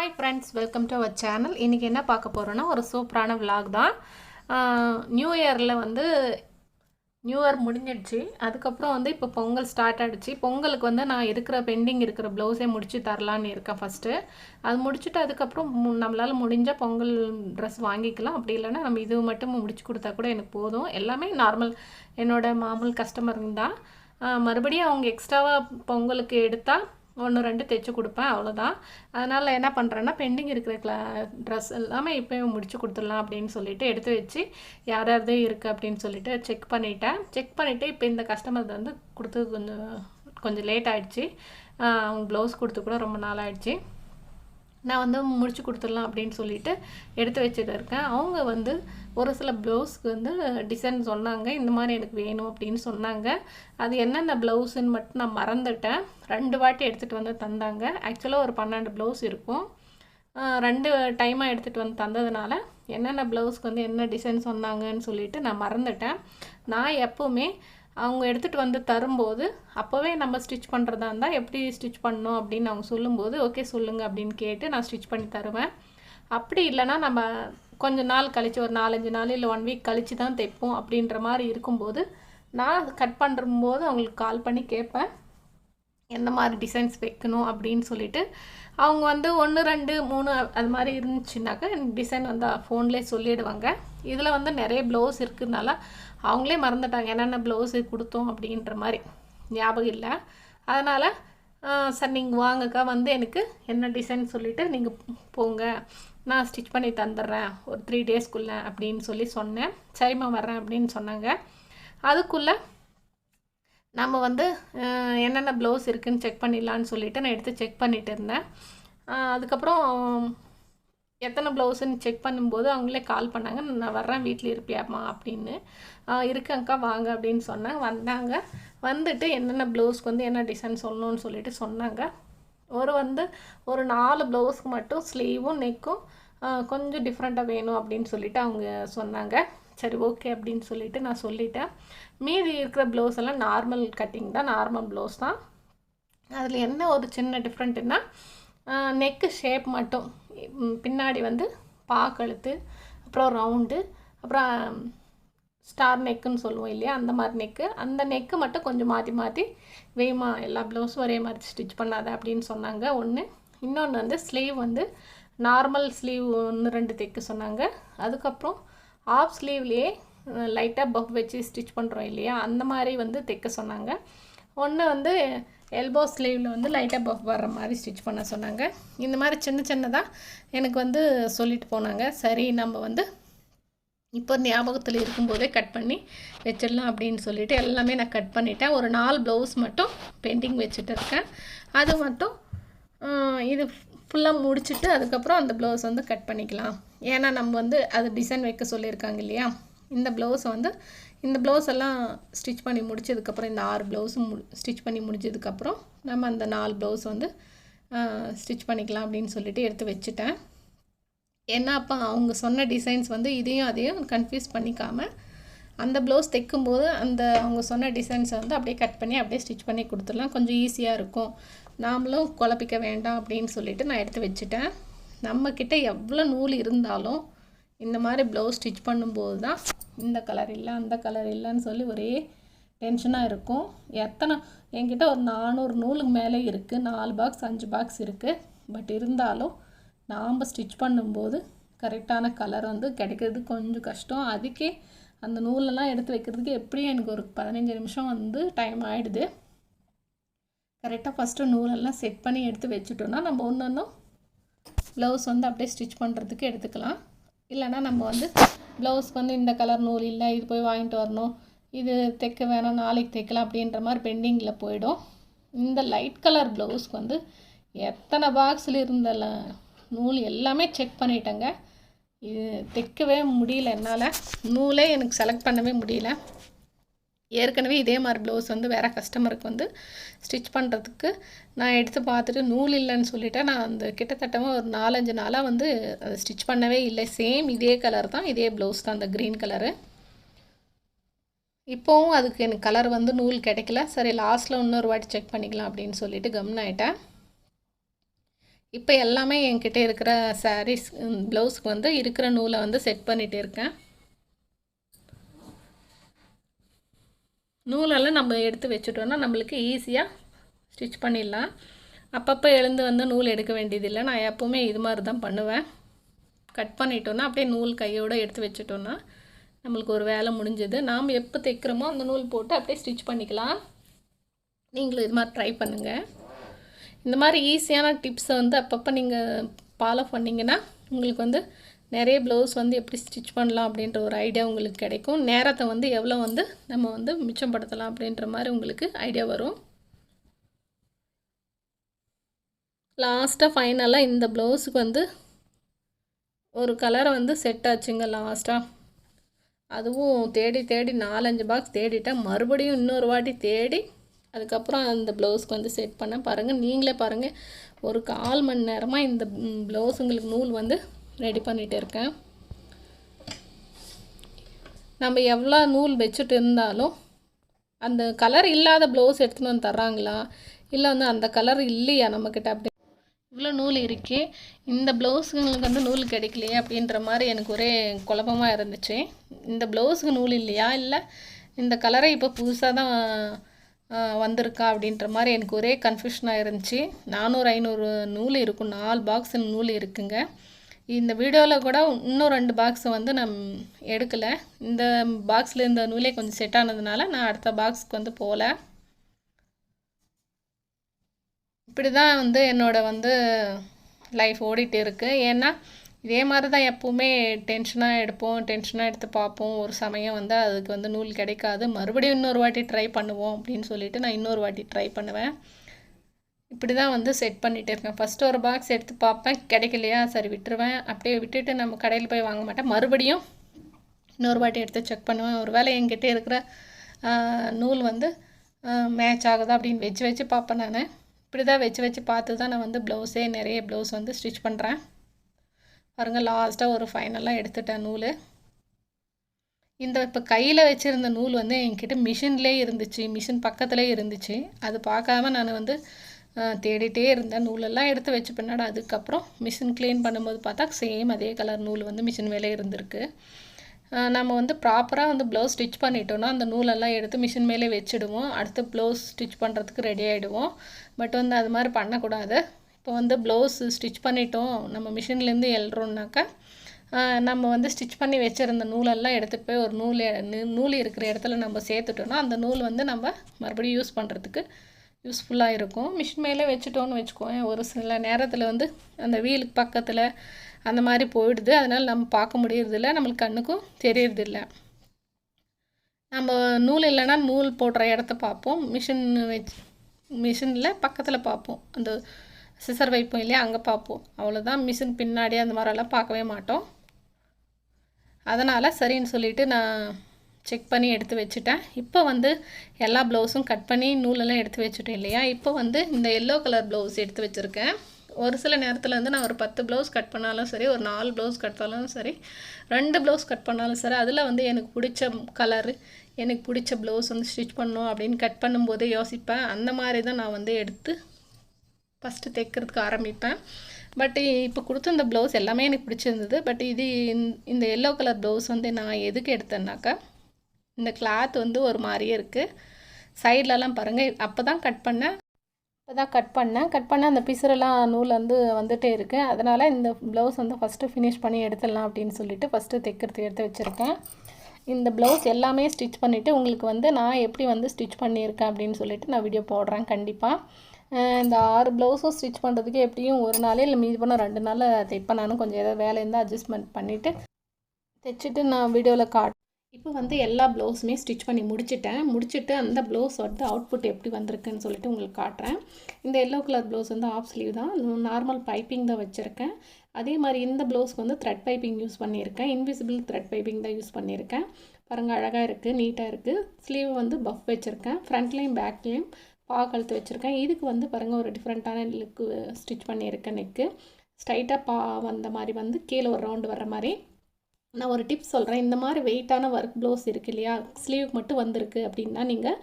Hi friends welcome to our channel இன்றைக்கி என்ன பார்க்க போகிறோன்னா ஒரு சூப்பரான விலாக் தான். நியூ இயரில் வந்து நியூ இயர் முடிஞ்சிடுச்சு. அதுக்கப்புறம் வந்து இப்போ பொங்கல் ஸ்டார்ட் ஆகிடுச்சு பொங்கலுக்கு வந்து நான் இருக்கிற பெண்டிங் இருக்கிற ப்ளவுஸே முடிச்சு தரலான்னு இருக்கேன் ஃபஸ்ட்டு அது முடிச்சுட்டு அதுக்கப்புறம் மு- முடிஞ்சால் பொங்கல் ட்ரெஸ் வாங்கிக்கலாம். அப்படி இல்லைன்னா நம்ம இது மட்டும் முடிச்சு கொடுத்தா கூட எனக்கு போதும். எல்லாமே நார்மல் என்னோட மாமூல் கஸ்டமருங்க தான். மறுபடியும் அவங்க எக்ஸ்ட்ராவாக பொங்கலுக்கு எடுத்தால் ஒன்று ரெண்டு தைச்சி கொடுப்பேன் அவ்வளோதான் அதனால் என்ன பண்ணுறேன்னா பெண்டிங் இருக்கிற கிளா ட்ரெஸ் எல்லாமே இப்போயே முடிச்சு கொடுத்துடலாம் அப்படின்னு சொல்லிட்டு எடுத்து வச்சு யார் யாரது இருக்குது அப்படின்னு சொல்லிட்டு செக் பண்ணிட்டேன். செக் பண்ணிவிட்டு இப்போ இந்த கஸ்டமர் வந்து கொடுத்து கொஞ்சம் கொஞ்சம் லேட் ஆகிடுச்சு அவங்க ப்ளவுஸ் கொடுத்து கூட ரொம்ப நாள் ஆகிடுச்சு நான் வந்து முடிச்சு கொடுத்துடலாம் அப்படின்னு சொல்லிட்டு எடுத்து வச்சுட்டு இருக்கேன். அவங்க வந்து ஒரு சில ப்ளவுஸ்க்கு வந்து டிசைன் சொன்னாங்க. இந்த மாதிரி எனக்கு வேணும் அப்படின்னு சொன்னாங்க. அது என்னென்ன ப்ளவுஸுன்னு மட்டும் நான் மறந்துட்டேன். ரெண்டு வாட்டி எடுத்துகிட்டு வந்து தந்தாங்க. ஆக்சுவலாக ஒரு பன்னெண்டு ப்ளவுஸ் இருக்கும். ரெண்டு டைமாக எடுத்துகிட்டு வந்து தந்ததுனால என்னென்ன ப்ளவுஸ்க்கு வந்து என்ன டிசைன் சொன்னாங்கன்னு சொல்லிட்டு நான் மறந்துட்டேன். நான் எப்போவுமே அவங்க எடுத்துகிட்டு வந்து தரும்போது அப்போவே நம்ம ஸ்டிச் பண்ணுறதா இருந்தால் எப்படி ஸ்டிச் பண்ணணும் அப்படின்னு அவங்க சொல்லும்போது ஓகே சொல்லுங்கள் அப்படின்னு கேட்டு நான் ஸ்டிச் பண்ணி தருவேன். அப்படி இல்லைன்னா நம்ம கொஞ்ச நாள் கழித்து ஒரு நாலஞ்சு நாள் இல்லை ஒன் வீக் கழித்து தான் தைப்போம் அப்படின்ற மாதிரி இருக்கும்போது நான் கட் பண்ணும்போது அவங்களுக்கு கால் பண்ணி கேட்பேன். எந்த மாதிரி டிசைன்ஸ் வைக்கணும் அப்படின்னு சொல்லிட்டு அவங்க வந்து ஒன்று ரெண்டு மூணு அது மாதிரி இருந்துச்சுனாக்கா டிசைன் வந்து ஃபோன்லேயே சொல்லிடுவாங்க. இதில் வந்து நிறைய ப்ளவுஸ் இருக்கிறதுனால அவங்களே மறந்துட்டாங்க. என்னென்ன ப்ளவுஸு கொடுத்தோம் அப்படின்ற மாதிரி ஞாபகம் இல்லை. அதனால் சார் நீங்கள் வாங்கக்கா வந்து எனக்கு என்ன டிசைன் சொல்லிவிட்டு நீங்கள் போங்க. நான் ஸ்டிச் பண்ணி தந்துடுறேன். ஒரு த்ரீ டேஸ்க்குள்ளே அப்படின்னு சொல்லி சொன்னேன். சரிம்மா வரேன் அப்படின்னு சொன்னாங்க. அதுக்குள்ளே நம்ம வந்து என்னென்ன ப்ளவுஸ் இருக்குன்னு செக் பண்ணிடலான்னு சொல்லிட்டு நான் எடுத்து செக் பண்ணிட்டு இருந்தேன். அதுக்கப்புறம் எத்தனை ப்ளவுஸுன்னு செக் பண்ணும்போது அவங்களே கால் பண்ணாங்க. நான் வர்றேன் வீட்டில் இருப்பியாம்மா அப்படின்னு. இருக்கங்க்கா வாங்க அப்படின்னு சொன்னேன் வந்தாங்க. வந்துட்டு என்னென்ன ப்ளவுஸ்க்கு வந்து என்ன டிசைன் சொல்லணும்னு சொல்லிட்டு சொன்னாங்க. ஒரு வந்து ஒரு நாலு ப்ளவுஸ்க்கு மட்டும் ஸ்லீவும் நெக்கும் கொஞ்சம் டிஃப்ரெண்ட்டாக வேணும் அப்படின்னு சொல்லிட்டு அவங்க சொன்னாங்க. சரி ஓகே அப்படின்னு சொல்லிட்டு நான் சொல்லிட்டேன். மீதி இருக்கிற ப்ளவுஸ் எல்லாம் நார்மல் கட்டிங் தான் நார்மல் ப்ளவுஸ் தான். அதில் என்ன ஒரு சின்ன டிஃப்ரெண்ட்டுன்னா நெக்கு ஷேப் மட்டும். பின்னாடி வந்து பாக்கழுத்து அப்புறம் ரவுண்டு அப்புறம் ஸ்டார் நெக்குன்னு சொல்லுவோம் இல்லையா அந்த மாதிரி நெக்கு அந்த நெக்கு மட்டும் கொஞ்சம் மாற்றி மாற்றி வேமா எல்லா ப்ளவுஸும் ஒரே மாதிரி ஸ்டிச் பண்ணாத அப்படின்னு சொன்னாங்க. ஒன்று இன்னொன்று வந்து ஸ்லீவ் வந்து நார்மல் ஸ்லீவ் ஒன்று ரெண்டு தைக்க சொன்னாங்க. அதுக்கப்புறம் ஆஃப் ஸ்லீவ்லேயே லைட்டாக பஃப் வச்சு ஸ்டிச் பண்ணுறோம் இல்லையா? அந்த மாதிரி வந்து தைக்க சொன்னாங்க. ஒன்று வந்து எல்போ ஸ்லீவில் வந்து லைட்டாக பஃப் வர்ற மாதிரி ஸ்டிச் பண்ண சொன்னாங்க. இந்த மாதிரி சின்ன சின்னதாக எனக்கு வந்து சொல்லிட்டு போனாங்க. சரி நம்ம வந்து இப்போ ஞாபகத்தில் இருக்கும்போதே கட் பண்ணி வச்சிடலாம் அப்படின்னு சொல்லிவிட்டு எல்லாமே நான் கட் பண்ணிட்டேன். ஒரு நாலு ப்ளவுஸ் மட்டும் பெயிண்டிங் வச்சுட்டு இருக்கேன். அது மட்டும் இது ஃபுல்லாக முடிச்சுட்டு அதுக்கப்புறம் அந்த ப்ளவுஸ் வந்து கட் பண்ணிக்கலாம். ஏன்னா நம்ம வந்து அது டிசைன் வைக்க சொல்லியிருக்காங்க இல்லையா? இந்த ப்ளவுஸை வந்து இந்த ப்ளவுஸ் எல்லாம் ஸ்டிச் பண்ணி முடிச்சதுக்கப்புறம் இந்த ஆறு ப்ளவுஸும் மு ஸ்டிச் பண்ணி முடிஞ்சதுக்கப்புறம் நம்ம அந்த நாலு ப்ளவுஸ் வந்து ஸ்டிச் பண்ணிக்கலாம் அப்படின்னு சொல்லிட்டு எடுத்து வச்சுட்டேன். ஏன்னா அப்போ அவங்க சொன்ன டிசைன்ஸ் வந்து இதையும் அதையும் கன்ஃபியூஸ் பண்ணிக்காம அந்த ப்ளவுஸ் தைக்கும்போது அந்த அவங்க சொன்ன டிசைன்ஸை வந்து அப்படியே கட் பண்ணி அப்படியே ஸ்டிச் பண்ணி கொடுத்துடலாம். கொஞ்சம் ஈஸியாக இருக்கும். நாமளும் குழப்பிக்க வேண்டாம் அப்படின்னு சொல்லிட்டு நான் எடுத்து வச்சுட்டேன். நம்மக்கிட்ட எவ்வளோ நூல் இருந்தாலும் இந்த மாதிரி ப்ளவுஸ் ஸ்டிச் பண்ணும்போது தான் இந்த கலர் இல்லை அந்த கலர் இல்லைன்னு சொல்லி ஒரே டென்ஷனாக இருக்கும். எத்தனை என்கிட்ட ஒரு நானூறு நூலுக்கு மேலே இருக்குது நாலு பாக்ஸ் அஞ்சு பாக்ஸ் இருக்குது பட் இருந்தாலும் நாம் ஸ்டிச் பண்ணும்போது கரெக்டான கலர் வந்து கிடைக்கிறது கொஞ்சம் கஷ்டம். அதுக்கே அந்த நூலெல்லாம் எடுத்து வைக்கிறதுக்கு எப்படியும் எனக்கு ஒரு பதினஞ்சு நிமிஷம் வந்து டைம் ஆகிடுது கரெக்டாக ஃபஸ்ட்டு நூலெல்லாம் செட் பண்ணி எடுத்து வச்சுட்டோன்னா நம்ம ஒன்று ஒன்றும் ப்ளவுஸ் வந்து அப்படியே ஸ்டிச் பண்ணுறதுக்கு எடுத்துக்கலாம். இல்லைன்னா நம்ம வந்து ப்ளவுஸ்க்கு வந்து இந்த கலர் நூல் இல்லை இது போய் வாங்கிட்டு வரணும். இது தைக்க வேணாம் நாளைக்கு தைக்கலாம் அப்படின்ற மாதிரி பெண்டிங்கில் போயிடும். இந்த லைட் கலர் ப்ளவுஸ்க்கு வந்து எத்தனை பாக்ஸில் இருந்த நூல் எல்லாமே செக் பண்ணிட்டேங்க. இது தைக்கவே முடியல என்னால். நூலே எனக்கு செலக்ட் பண்ணவே முடியல. ஏற்கனவே இதே மாதிரி ப்ளவுஸ் வந்து வேறு கஸ்டமருக்கு வந்து ஸ்டிச் பண்ணுறதுக்கு நான் எடுத்து பார்த்துட்டு நூல் இல்லைன்னு சொல்லிவிட்டேன் நான் அந்த கிட்டத்தட்ட ஒரு நாலஞ்சு நாளாக வந்து அதை ஸ்டிச் பண்ணவே இல்லை. சேம் இதே கலர் தான் இதே ப்ளவுஸ் தான் அந்த க்ரீன் கலரு இப்போவும் அதுக்கு எனக்கு கலர் வந்து நூல் கிடைக்கல. சரி லாஸ்ட்டில் இன்னொரு வாட்டி செக் பண்ணிக்கலாம் அப்படின்னு சொல்லிட்டு கம்னாயிட்டேன் இப்போ எல்லாமே என்கிட்ட இருக்கிற சாரீஸ் ப்ளவுஸ்க்கு வந்து இருக்கிற நூலை வந்து செட் பண்ணிகிட்டு இருக்கேன். நூலெல்லாம் நம்ம எடுத்து வச்சுட்டோன்னா நம்மளுக்கு ஈஸியாக ஸ்டிச் பண்ணிடலாம். அப்பப்போ எழுந்து வந்து நூல் எடுக்க வேண்டியதில்லை. நான் எப்போவுமே இது மாதிரி தான் பண்ணுவேன். கட் பண்ணிட்டோன்னா அப்படியே நூல் கையோடு எடுத்து வச்சுட்டோன்னா நம்மளுக்கு ஒரு வேலை முடிஞ்சது. நாம் எப்போ தைக்கிறோமோ அந்த நூல் போட்டு அப்படியே ஸ்டிச் பண்ணிக்கலாம். நீங்களும் இது மாதிரி ட்ரை பண்ணுங்கள் இந்த மாதிரி ஈஸியான டிப்ஸை வந்து அப்பப்போ நீங்கள் ஃபாலோ பண்ணிங்கன்னா உங்களுக்கு வந்து நிறைய ப்ளவுஸ் வந்து எப்படி ஸ்டிச் பண்ணலாம் அப்படின்ற ஒரு ஐடியா உங்களுக்கு கிடைக்கும். நேரத்தை வந்து எவ்வளோ வந்து நம்ம வந்து மிச்சப்படுத்தலாம் அப்படின்ற மாதிரி உங்களுக்கு ஐடியா வரும். லாஸ்ட்டாக ஃபைனலாக இந்த ப்ளவுஸுக்கு வந்து ஒரு கலரை வந்து செட் ஆச்சுங்க லாஸ்ட்டாக அதுவும் தேடி தேடி நாலஞ்சு பாக்ஸ் தேடிட்டேன். மறுபடியும் இன்னொரு வாட்டி தேடி அதுக்கப்புறம் அந்த ப்ளவுஸ்க்கு வந்து செட் பண்ண பாருங்கள் நீங்களே பாருங்கள் ஒரு கால் மணி நேரமாக இந்த ப்ளவுஸுங்களுக்கு நூல் வந்து ரெடி பண்ணிகிட்டு இருக்கேன். நம்ம எவ்வளோ நூல் வச்சுட்டு இருந்தாலும் அந்த கலர் இல்லாத ப்ளவுஸ் எடுத்துன்னு வந்து தர்றாங்களா? இல்லை வந்து அந்த கலர் இல்லையா நம்மக்கிட்ட அப்படி? இவ்வளோ நூல் இருக்கே இந்த ப்ளவுஸுங்களுக்கு வந்து நூல் கிடைக்கலையே அப்படின்ற மாதிரி எனக்கு ஒரே குழப்பமாக இருந்துச்சு. இந்த ப்ளவுஸுக்கு நூல் இல்லையா? இல்லை இந்த கலரை இப்போ புதுசாக தான் வந்திருக்கா அப்படின்ற மாதிரி எனக்கு ஒரே கன்ஃபியூஷனாக இருந்துச்சு. நானூறு ஐநூறு நூல் இருக்கும். நாலு பாக்ஸ் நூல் இருக்குங்க. இந்த வீடியோவில் கூட இன்னும் ரெண்டு பாக்ஸை வந்து நான் எடுக்கலை. இந்த பாக்ஸில் இந்த நூலே கொஞ்சம் செட் ஆனதுனால நான் அடுத்த பாக்ஸுக்கு வந்து போகல இப்படி தான் வந்து என்னோடய வந்து லைஃப் ஓடிட்டு இருக்குது ஏன்னா இதே மாதிரி தான் எப்போவுமே டென்ஷனாக எடுப்போம் டென்ஷனாக எடுத்து பார்ப்போம். ஒரு சமயம் வந்து அதுக்கு வந்து நூல் கிடைக்காது. மறுபடியும் இன்னொரு வாட்டி ட்ரை பண்ணுவோம் அப்படின்னு சொல்லிட்டு நான் இன்னொரு வாட்டி ட்ரை பண்ணுவேன். இப்படி தான் வந்து செட் பண்ணிகிட்டே இருக்கேன். ஃபஸ்ட்டு ஒரு பாக்ஸ் எடுத்து பார்ப்பேன். கிடைக்கலையா? சரி விட்டுருவேன். அப்படியே விட்டுட்டு நம்ம கடையில் போய் வாங்க மாட்டேன். மறுபடியும் இன்னொரு வாட்டி எடுத்து செக் பண்ணுவேன். ஒரு வேளை என்கிட்ட இருக்கிற நூல் வந்து மேட்ச் ஆகுதா அப்படின்னு வச்சு வச்சு பார்ப்பேன் நான். இப்படி தான் வச்சு வச்சு பார்த்து தான் நான் வந்து ப்ளவுஸே நிறைய ப்ளவுஸ் வந்து ஸ்டிச் பண்ணுறேன் பாருங்கள் லாஸ்ட்டாக ஒரு ஃபைனலாக எடுத்துட்டேன் நூல். இந்த இப்போ கையில் வச்சுருந்த நூல் வந்து என்கிட்ட மிஷின்லேயே இருந்துச்சு. மிஷின் பக்கத்துலேயே இருந்துச்சு. அது பார்க்காம நான் வந்து தேடிட்டே இருந்தேன். நூலெல்லாம் எடுத்து வச்சு பின்னாடி அதுக்கப்புறம் மிஷின் க்ளீன் பண்ணும்போது பார்த்தா சேம் அதே கலர் நூல் வந்து மிஷின் மேலே இருந்திருக்கு. நம்ம வந்து ப்ராப்பராக வந்து ப்ளவுஸ் ஸ்டிச் பண்ணிட்டோன்னா அந்த நூலெல்லாம் எடுத்து மிஷின் மேலே வச்சுடுவோம். அடுத்து ப்ளவுஸ் ஸ்டிச் பண்ணுறதுக்கு ரெடி ஆகிடுவோம் பட் வந்து அது மாதிரி பண்ணக்கூடாது. இப்போ வந்து ப்ளவுஸ் ஸ்டிச் பண்ணிட்டோம். நம்ம மிஷின்லேருந்து எழுறோம்னாக்கா நம்ம வந்து ஸ்டிச் பண்ணி வச்சுருந்த நூலெல்லாம் எடுத்துகிட்டு போய் ஒரு நூல் நூல் இருக்கிற இடத்துல நம்ம சேர்த்துட்டோன்னா அந்த நூல் வந்து நம்ம மறுபடியும் யூஸ் பண்ணுறதுக்கு யூஸ்ஃபுல்லாக இருக்கும். மிஷின் மேலே வச்சுட்டோன்னு வச்சுக்கோங்க ஒரு சில நேரத்தில் வந்து அந்த வீலுக்கு பக்கத்தில் அந்த மாதிரி போயிடுது. அதனால் நம்ம பார்க்க முடியறதில்ல. நம்மளுக்கு கண்ணுக்கும் தெரியறதில்ல. நம்ம நூல் இல்லைன்னா நூல் போடுற இடத்த பார்ப்போம். மிஷின் வச்சு மிஷினில் பக்கத்தில் பார்ப்போம். அந்த சிசர் வைப்போம் இல்லையா அங்கே பார்ப்போம். அவ்வளோதான் மிஷின் பின்னாடி அந்த மாதிரிலாம் பார்க்கவே மாட்டோம். அதனால் சரின்னு சொல்லிவிட்டு நான் செக் பண்ணி எடுத்து வச்சுட்டேன். இப்போ வந்து எல்லா ப்ளவுஸும் கட் பண்ணி நூலெல்லாம் எடுத்து வச்சுட்டேன் இல்லையா? இப்போ வந்து இந்த எல்லோ கலர் ப்ளவுஸ் எடுத்து வச்சுருக்கேன். ஒரு சில நேரத்தில் வந்து நான் ஒரு பத்து ப்ளவுஸ் கட் பண்ணாலும் சரி ஒரு நாலு ப்ளவுஸ் கட் பண்ணாலும் சரி ரெண்டு ப்ளவுஸ் கட் பண்ணாலும் சரி அதில் வந்து எனக்கு பிடிச்ச கலரு எனக்கு பிடிச்ச ப்ளவுஸ் வந்து ஸ்டிச் பண்ணணும் அப்படின்னு கட் பண்ணும்போது யோசிப்பேன். அந்த மாதிரி தான் நான் வந்து எடுத்து ஃபஸ்ட்டு தைக்கிறதுக்கு ஆரம்பிப்பேன். பட் இப்போ கொடுத்த இந்த ப்ளவுஸ் எல்லாமே எனக்கு பிடிச்சிருந்தது. பட் இது இந்த எல்லோ கலர் ப்ளவுஸ் வந்து நான் எதுக்கு எடுத்தேன்னாக்கா இந்த கிளாத் வந்து ஒரு மாதிரியே இருக்குது சைட்லலாம் பாருங்கள் அப்போ தான் கட் பண்ணேன் இப்போ தான் கட் பண்ணேன் கட் பண்ண அந்த பிசுரெல்லாம் நூல் வந்து வந்துகிட்டே இருக்குது அதனால் இந்த ப்ளவுஸ் வந்து ஃபஸ்ட்டு ஃபினிஷ் பண்ணி எடுத்துடலாம் அப்படின்னு சொல்லிட்டு ஃபஸ்ட்டு தைக்கிறது எடுத்து வச்சுருக்கேன். இந்த ப்ளவுஸ் எல்லாமே ஸ்டிச் பண்ணிவிட்டு உங்களுக்கு வந்து நான் எப்படி வந்து ஸ்டிச் பண்ணியிருக்கேன் அப்படின்னு சொல்லிட்டு நான் வீடியோ போடுறேன் கண்டிப்பாக இந்த ஆறு ப்ளவுஸும் ஸ்டிச் பண்ணுறதுக்கு எப்படியும் ஒரு நாளே இல்லை மீதி பண்ண ரெண்டு நாளில் தைப்பேன் நானும் கொஞ்சம் ஏதாவது வேலை இருந்தால் அட்ஜஸ்ட்மெண்ட் பண்ணிவிட்டு தைச்சிட்டு நான் வீடியோவில் காட் இப்போ வந்து எல்லா ப்ளவுஸுமே ஸ்டிச் பண்ணி முடிச்சிட்டேன். முடிச்சுட்டு அந்த ப்ளவுஸ் வந்து அவுட்புட் எப்படி வந்திருக்குன்னு சொல்லிட்டு உங்களுக்கு காட்டுறேன். இந்த எல்லோ கலர் ப்ளவுஸ் வந்து ஆஃப் ஸ்லீவ் தான். நார்மல் பைப்பிங் தான் வச்சுருக்கேன். அதே மாதிரி இந்த ப்ளவுஸ்க்கு வந்து த்ரெட் பைப்பிங் யூஸ் பண்ணியிருக்கேன். இன்விசிபிள் த்ரெட் பைப்பிங் தான் யூஸ் பண்ணியிருக்கேன். பாருங்கள் அழகாக இருக்குது நீட்டாக இருக்குது ஸ்லீவ் வந்து பஃப் வச்சுருக்கேன். ஃப்ரண்ட்லேயும் பேக்லேயும் பா கழுத்து வச்சுருக்கேன். இதுக்கு வந்து பாருங்கள் ஒரு டிஃப்ரெண்ட்டான லுக்கு ஸ்டிச் பண்ணியிருக்கேன் நெக்கு ஸ்ட்ரைட்டாக பா வந்த மாதிரி வந்து கீழே ஒரு ரவுண்டு வர மாதிரி நான் ஒரு டிப்ஸ் சொல்கிறேன் இந்த மாதிரி வெயிட்டான ஒர்க் ப்ளவுஸ் இருக்கு இல்லையா? ஸ்லீவுக்கு மட்டும் வந்திருக்கு அப்படின்னா நீங்கள்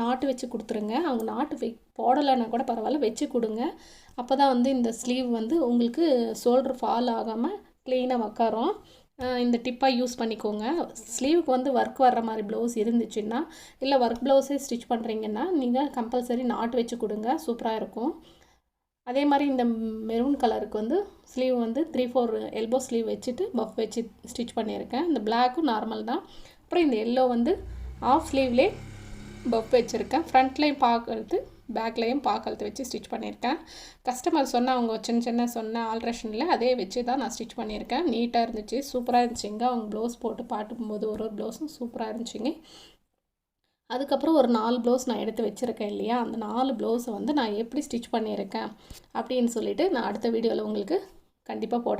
நாட்டு வச்சு கொடுத்துருங்க. அவங்க நாட்டு வை போடலைன்னா கூட பரவாயில்ல வச்சு கொடுங்க. அப்போ தான் வந்து இந்த ஸ்லீவ் வந்து உங்களுக்கு ஷோல்டர் ஃபால் ஆகாமல் க்ளீனாக உக்காரும். இந்த டிப்பாக யூஸ் பண்ணிக்கோங்க. ஸ்லீவுக்கு வந்து ஒர்க் வர்ற மாதிரி ப்ளவுஸ் இருந்துச்சுன்னா இல்லை ஒர்க் ப்ளவுஸே ஸ்டிச் பண்ணுறீங்கன்னா நீங்கள் கம்பல்சரி நாட்டு வச்சு கொடுங்க. சூப்பராக இருக்கும். அதே மாதிரி இந்த மெரூன் கலருக்கு வந்து ஸ்லீவ் வந்து த்ரீ ஃபோர் எல்போ ஸ்லீவ் வச்சுட்டு பஃப் வச்சு ஸ்டிச் பண்ணியிருக்கேன். இந்த பிளாக்கும் நார்மல் தான். அப்புறம் இந்த எல்லோ வந்து ஆஃப் ஸ்லீவ்லே பஃப் வச்சுருக்கேன். ஃப்ரண்ட்லேயும் பார்க்கறது பேக்லேயும் பார்க்கறது வச்சு ஸ்டிச் பண்ணியிருக்கேன். கஸ்டமர் சொன்ன அவங்க சின்ன சின்ன சொன்ன ஆல்ட்ரேஷனில் அதே வச்சு தான் நான் ஸ்டிச் பண்ணியிருக்கேன். நீட்டாக இருந்துச்சு சூப்பராக இருந்துச்சுங்க. அவங்க ப்ளவுஸ் போட்டு பாட்டுக்கும்போது ஒரு ஒரு ப்ளவுஸும் சூப்பராக இருந்துச்சுங்க. அதுக்கப்புறம் ஒரு நாலு ப்ளவுஸ் நான் எடுத்து வச்சுருக்கேன் இல்லையா? அந்த நாலு ப்ளவுஸை வந்து நான் எப்படி ஸ்டிச் பண்ணியிருக்கேன் அப்படின்னு சொல்லிவிட்டு நான் அடுத்த வீடியோவில் உங்களுக்கு கண்டிப்பாக போடுறேன்.